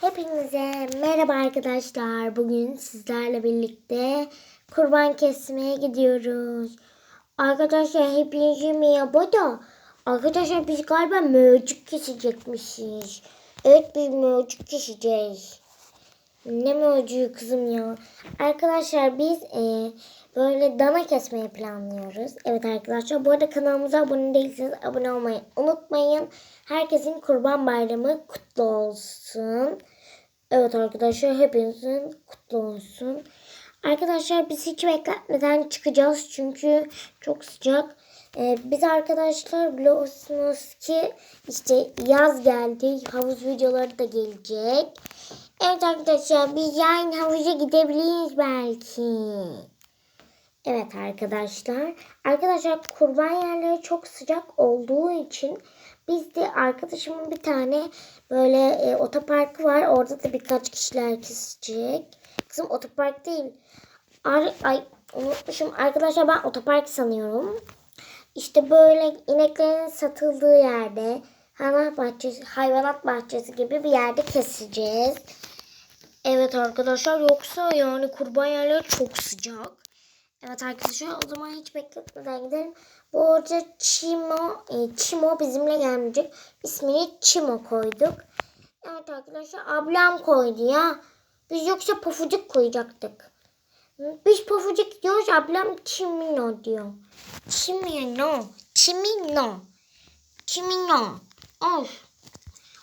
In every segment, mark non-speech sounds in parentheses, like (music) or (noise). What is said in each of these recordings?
Hepinize merhaba arkadaşlar. Bugün sizlerle birlikte kurban kesmeye gidiyoruz. Arkadaşlar hepinize merhaba da. Arkadaşlar biz galiba mörcük kesecekmişiz. Evet biz mörcük keseceğiz. Ne mörcüğü kızım ya. Arkadaşlar biz e, böyle dana kesmeyi planlıyoruz. Evet arkadaşlar bu arada kanalımıza abone değilseniz abone olmayı unutmayın. Herkesin kurban bayramı kutlu olsun. Evet arkadaşlar hepinizin kutlu olsun. Arkadaşlar biz hiç bekletmeden çıkacağız çünkü çok sıcak. Ee, biz arkadaşlar biliyorsunuz ki işte yaz geldi. Havuz videoları da gelecek. Evet arkadaşlar biz yarın havuza gidebiliriz belki. Evet arkadaşlar. Arkadaşlar kurban yerleri çok sıcak olduğu için biz de arkadaşımın bir tane böyle e, otoparkı var. Orada da birkaç kişiler kesecek. Kızım otopark değil. Ar ay unutmuşum. Arkadaşlar ben otopark sanıyorum. İşte böyle ineklerin satıldığı yerde hayvanat bahçesi, hayvanat bahçesi gibi bir yerde keseceğiz. Evet arkadaşlar yoksa yani kurban yerleri çok sıcak. Evet arkadaşlar o zaman hiç bekletmeden gidelim. Bu arada Çimo, e, Çimo bizimle gelmeyecek. İsmini Çimo koyduk. Evet arkadaşlar ablam koydu ya. Biz yoksa pofucuk koyacaktık. Biz pofucuk diyoruz ablam Çimino diyor. Çimino. Çimino. Çimino. Of.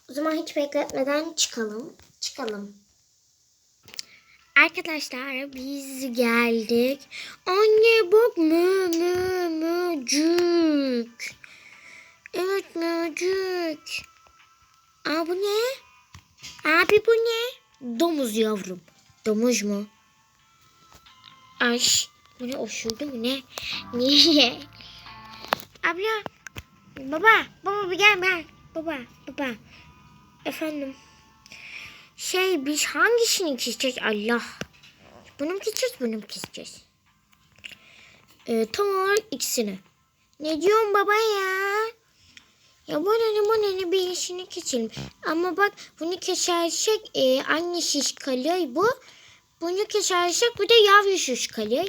O zaman hiç bekletmeden çıkalım. Çıkalım. Arkadaşlar biz geldik. Anne bak mü mü mücük. Evet mücük. Aa bu ne? Abi bu ne? Domuz yavrum. Domuz mu? Ay bu ne oşurdu mu ne? (laughs) Niye? Abla. Baba. Baba bir gel gel. Baba. Baba. Efendim. Şey biz hangisini keseceğiz Allah? Bunu mu keseceğiz bunu mu keseceğiz? Ee, tam olarak ikisini. Ne diyorsun baba ya? Ya bana ne bana ne bir işini keselim. Ama bak bunu kesersek e, anne şiş kalıyor bu. Bunu kesersek bir de yavru şiş kalıyor.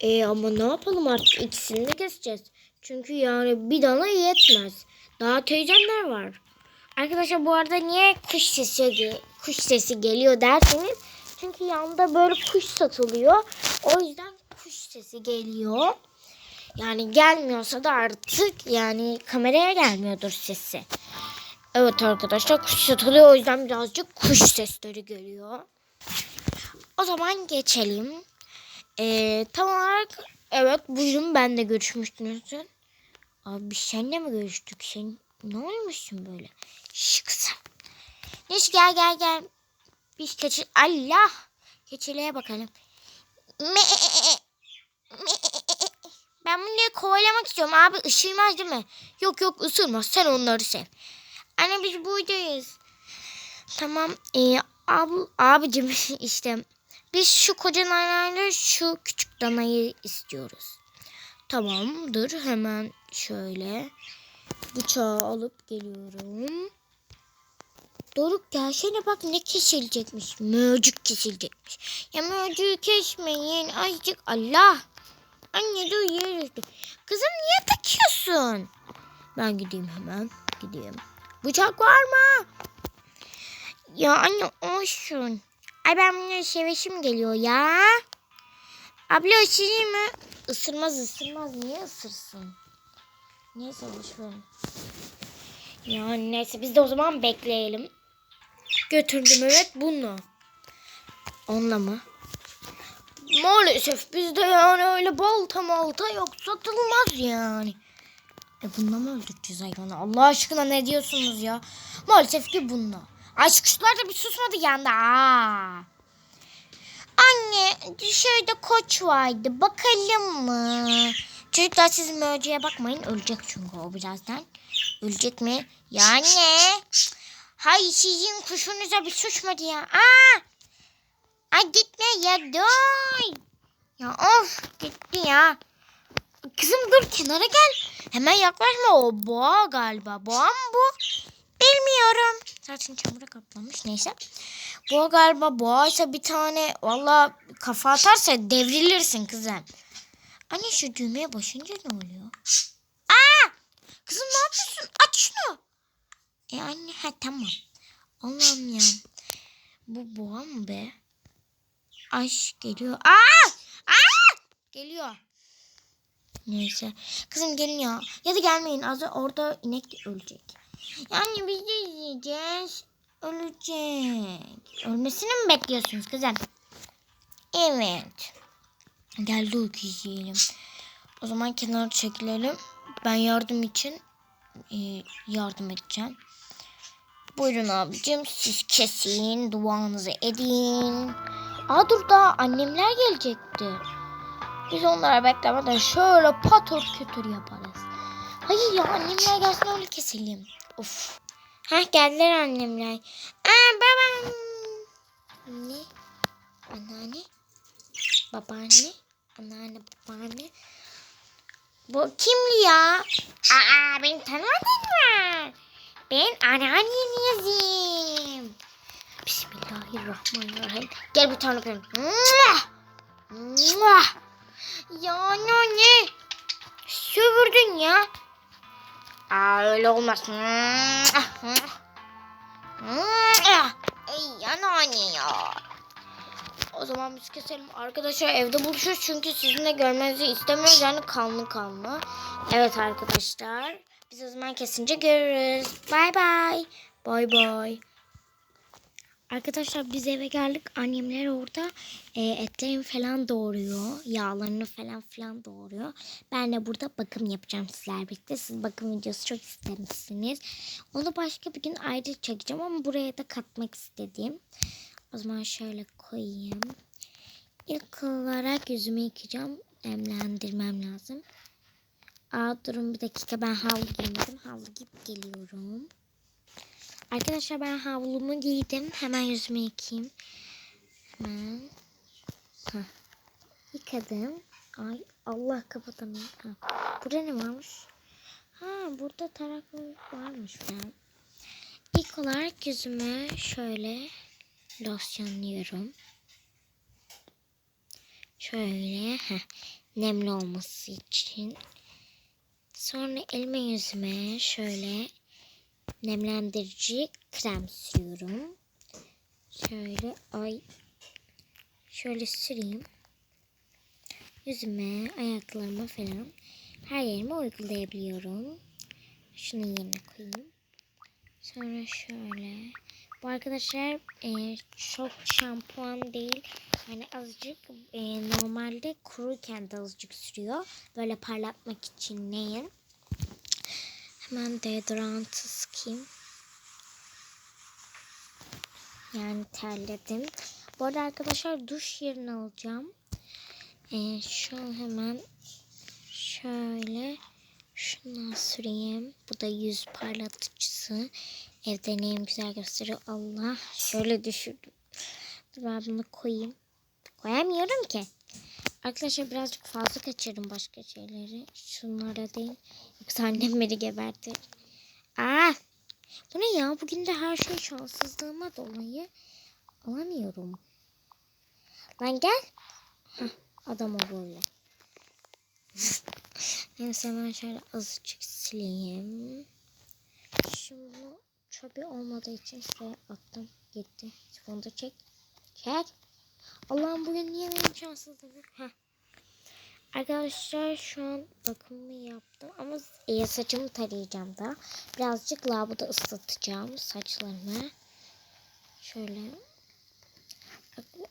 E, ama ne yapalım artık ikisini de keseceğiz. Çünkü yani bir dana yetmez. Daha teyzemler var. Arkadaşlar bu arada niye kuş sesi kuş sesi geliyor derseniz çünkü yanında böyle kuş satılıyor. O yüzden kuş sesi geliyor. Yani gelmiyorsa da artık yani kameraya gelmiyordur sesi. Evet arkadaşlar kuş satılıyor o yüzden birazcık kuş sesleri geliyor. O zaman geçelim. Ee, tam olarak evet bugün ben de görüşmüştünüz. Abi senle mi görüştük? Sen ne olmuşsun böyle? Şş kızım. Neyse gel gel gel. Biz keçi... Allah. Keçiliğe bakalım. Me me ben bunu kovalamak istiyorum abi. Isırmaz değil mi? Yok yok ısırmaz. Sen onları sev. Anne biz buradayız. Tamam. Ee, abi, abicim (laughs) işte biz şu koca danayla şu küçük danayı istiyoruz. Tamamdır. Hemen şöyle bıçağı alıp geliyorum. Doruk gelsene bak ne kesilecekmiş. Mörcük kesilecekmiş. Ya mörcüğü kesmeyin. Azıcık Allah. Anne dur yere Kızım niye takıyorsun? Ben gideyim hemen. Gideyim. Bıçak var mı? Ya anne olsun. Ay ben bunları sevesim geliyor ya. Abla ısırayım mı? Isırmaz ısırmaz. Niye ısırsın? Neyse boş ver. Ya neyse biz de o zaman bekleyelim. Götürdüm evet bunu. Onunla mı? Maalesef bizde yani öyle balta malta yok satılmaz yani. E bununla mı öldüreceğiz hayvanı? Allah aşkına ne diyorsunuz ya? Maalesef ki bununla. Şu kuşlar da bir susmadı yanda. Aa. Anne dışarıda koç vardı. Bakalım mı? Çocuklar siz mörcüye bakmayın. Ölecek çünkü o birazdan. Ölecek mi? Ya anne. Hay sizin kuşunuza bir suçmadı ya. Aa! Ay gitme ya dur. Ya of gitti ya. Kızım dur kenara gel. Hemen yaklaşma o boğa galiba. Boğa mı bu? bilmiyorum. Zaten çamura kaplamış. Neyse. Bu galiba boğaysa bir tane valla kafa atarsa devrilirsin kızım. Anne şu düğmeye basınca ne oluyor? Aa! Kızım ne yapıyorsun? Aç şunu. E anne ha tamam. Allah'ım ya. Bu boğa mı be? Aş geliyor. Aa! Aa! Geliyor. Neyse. Kızım gelin ya. Ya da gelmeyin. Az orada inek ölecek. Yani biz de izleyeceğiz. Ölecek. Ölmesini mi bekliyorsunuz kızım? Evet. Geldi uyku izleyelim. O zaman kenara çekilelim. Ben yardım için e, yardım edeceğim. Buyurun abicim siz kesin duanızı edin. Aa dur daha annemler gelecekti. Biz onlara beklemeden şöyle patır kütür yaparız. Hayır ya annemler gelsin öyle keselim. Of. Heh geldiler annemler. Aa babam. Anne. Anneanne. Babaanne. Anneanne babaanne. Bu kimli ya? Aa beni tanımadın mı? Ben anneannenizim. Bismillahirrahmanirrahim. Gel bir tane öpeyim. Ya anne. Sövürdün ya. Aa öyle olmaz. Ey anneanne ya. O zaman biz keselim. Arkadaşlar evde buluşuruz çünkü sizinle görmenizi istemiyoruz. Yani kanlı kanlı. Evet arkadaşlar. Biz o zaman kesince görürüz. Bay bay. Bay bay. Arkadaşlar biz eve geldik. Annemler orada e, etlerini falan doğruyor. Yağlarını falan filan doğruyor. Ben de burada bakım yapacağım sizler birlikte. Siz bakım videosu çok istemişsiniz. Onu başka bir gün ayrı çekeceğim ama buraya da katmak istedim. O zaman şöyle koyayım. İlk olarak yüzümü yıkayacağım. Nemlendirmem lazım. Aa durun bir dakika ben havlu giymedim. Havlu giyip geliyorum. Arkadaşlar ben havlumu giydim. Hemen yüzümü yıkayayım. Hemen. Heh. Yıkadım. Ay Allah kapatamıyorum. Ha. Burada ne varmış? Ha burada tarak varmış falan. İlk olarak yüzümü şöyle losyonluyorum. Şöyle heh, nemli olması için. Sonra elime yüzüme şöyle nemlendirici krem sürüyorum. Şöyle ay şöyle süreyim. Yüzüme, ayaklarıma falan her yerime uygulayabiliyorum. Şunu yerine koyayım. Sonra şöyle. Bu arkadaşlar e, çok şampuan değil. Yani azıcık e, normalde kuruyken de azıcık sürüyor. Böyle parlatmak için neyin? Hemen deodorantı sıkayım. Yani terledim. Bu arada arkadaşlar duş yerini alacağım. E, şu an hemen şöyle şundan süreyim. Bu da yüz parlatıcısı. Evde neyim güzel gösteriyor. Allah şöyle düşürdüm. Dur ben bunu koyayım. Koyamıyorum ki. Arkadaşlar birazcık fazla kaçırdım başka şeyleri. Şunlara değil. Yoksa annem beni gebertir. Aa, bu ne ya? Bugün de her şey şanssızlığıma dolayı alamıyorum. Lan gel. Heh, adam o böyle. (laughs) Neyse ben şöyle azıcık sileyim. Şimdi çöpü olmadığı için şuraya attım. Gitti. Bunu çek. Çek. Allah'ım bugün niye benim şanssızlığım? Heh. Arkadaşlar şu an bakımımı yaptım ama e, saçımı tarayacağım da. Birazcık lavaboda ıslatacağım saçlarımı. Şöyle.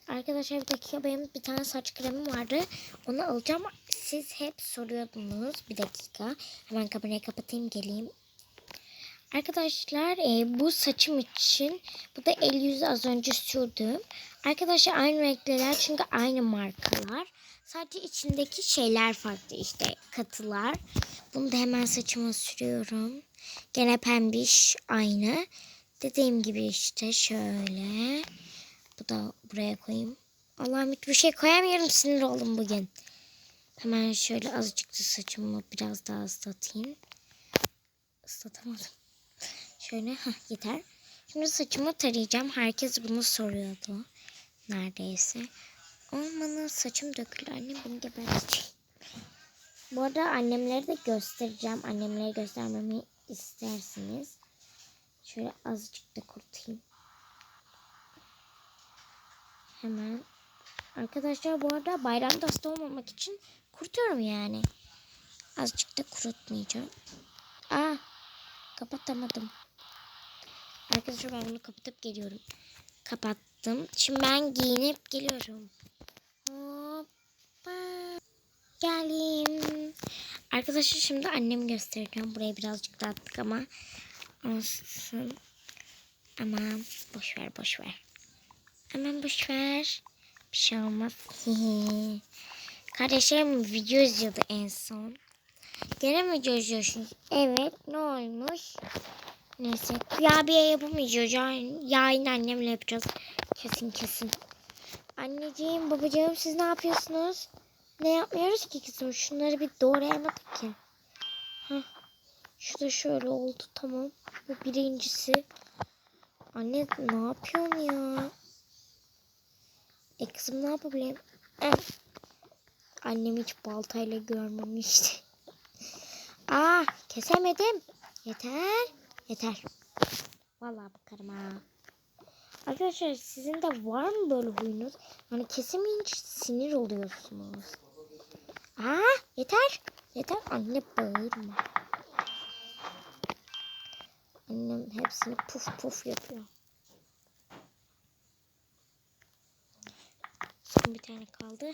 Arkadaşlar bir dakika benim bir tane saç kremim vardı. Onu alacağım. Siz hep soruyordunuz. Bir dakika. Hemen kamerayı kapatayım geleyim. Arkadaşlar e, bu saçım için bu da el yüzü az önce sürdüm. Arkadaşlar aynı renkler çünkü aynı markalar. Sadece içindeki şeyler farklı işte katılar. Bunu da hemen saçıma sürüyorum. Gene pembiş aynı. Dediğim gibi işte şöyle. Bu da buraya koyayım. Allah'ım hiçbir şey koyamıyorum sinir oldum bugün. Hemen şöyle azıcık da saçımı biraz daha ıslatayım. Islatamadım. Şöyle heh, yeter. Şimdi saçımı tarayacağım. Herkes bunu soruyordu. Neredeyse. Olmanın saçım dökülü. Annem beni gebertecek. Bu arada annemleri de göstereceğim. Annemleri göstermemi isterseniz. Şöyle azıcık da kurutayım. Hemen. Arkadaşlar bu arada bayramda hasta olmamak için kurutuyorum yani. Azıcık da kurutmayacağım. Aa, kapatamadım. Arkadaşlar ben bunu kapatıp geliyorum. Kapattım. Şimdi ben giyinip geliyorum. Hoppa. Geldim. Arkadaşlar şimdi annemi göstereceğim. Burayı birazcık dağıttık ama olsun. Aman boş ver boş ver. Aman boş ver. Bir şey olmaz. (laughs) Kardeşlerim video izliyordu en son. Gene mi video izliyorsunuz? Evet ne olmuş? Neyse kurabiye yapamayacağız. Yarın, annemle yapacağız. Kesin kesin. Anneciğim babacığım siz ne yapıyorsunuz? Ne yapmıyoruz ki kızım? Şunları bir doğrayamadık ki. Heh. Şu da şöyle oldu tamam. Bu birincisi. Anne ne yapıyorsun ya? E kızım ne yapabilirim? Eh. Annem hiç baltayla görmemişti. Aa (laughs) kesemedim. Yeter. Yeter. Vallahi bakarım ha. Arkadaşlar sizin de var mı böyle huyunuz? Hani kesemeyince sinir oluyorsunuz. Aa yeter. Yeter anne bağırma. Annem hepsini puf puf yapıyor. Son bir tane kaldı.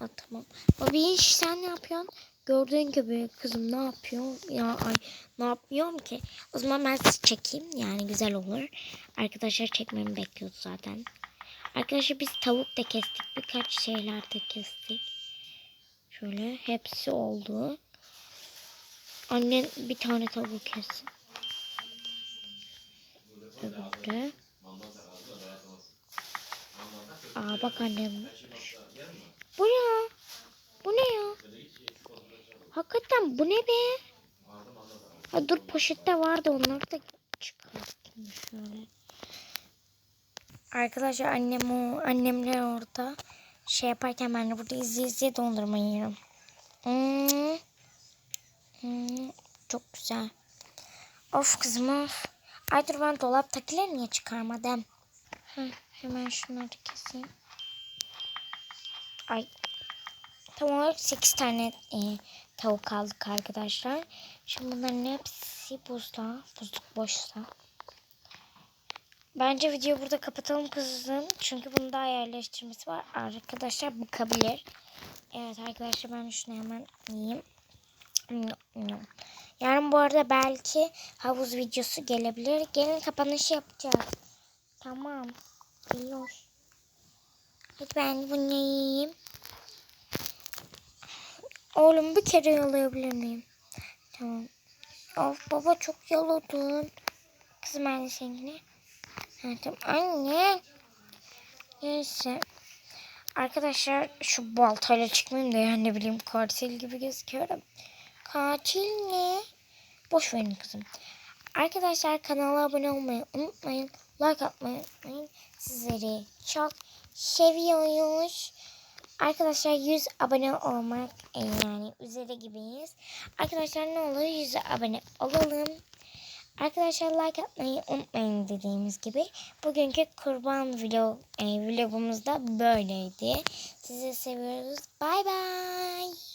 Aa, tamam. Abi sen ne yapıyorsun? Gördüğün gibi kızım ne yapıyor? Ya ay ne yapmıyorum ki? O zaman ben sizi çekeyim. Yani güzel olur. Arkadaşlar çekmemi bekliyordu zaten. Arkadaşlar biz tavuk da kestik. Birkaç şeyler de kestik. Şöyle hepsi oldu. Annen bir tane tavuk kessin. Öbürü. Aa bak annem. Bu ya? Bu ne ya? Hakikaten bu ne be? Ha, dur poşette vardı onları da çıkarttım şöyle. Arkadaşlar annem o annemler orada şey yaparken ben de burada izleye izleye dondurma yiyorum. Hmm. Hmm, çok güzel. Of kızım of. Ay dur ben dolaptakileri niye çıkarmadım? Hı, hemen şunları keseyim. Ay. Tam olarak 8 tane e, tavuk aldık arkadaşlar. Şimdi bunların hepsi buzda. Buzluk boşsa. Bence videoyu burada kapatalım kızım. Çünkü bunun daha yerleştirmesi var. Arkadaşlar bakabilir. Evet arkadaşlar ben şunu hemen yiyeyim. Yarın bu arada belki havuz videosu gelebilir. Gelin kapanışı yapacağız. Tamam. Hadi ben bunu yiyeyim. Oğlum bir kere yalayabilir miyim? Tamam. Of baba çok yaladın. Kızım ben de seninkini. Ha, tamam. Anne. Neyse. Arkadaşlar şu baltayla çıkmayayım da yani ne bileyim katil gibi gözüküyorum. Katil ne? Boş verin kızım. Arkadaşlar kanala abone olmayı unutmayın. Like atmayı unutmayın. Sizleri çok seviyoruz. Arkadaşlar 100 abone olmak e, yani üzeri gibiyiz. Arkadaşlar ne olur 100 abone olalım. Arkadaşlar like atmayı unutmayın dediğimiz gibi. Bugünkü kurban vlog, e, vlogumuz da böyleydi. Sizi seviyoruz. Bay bay.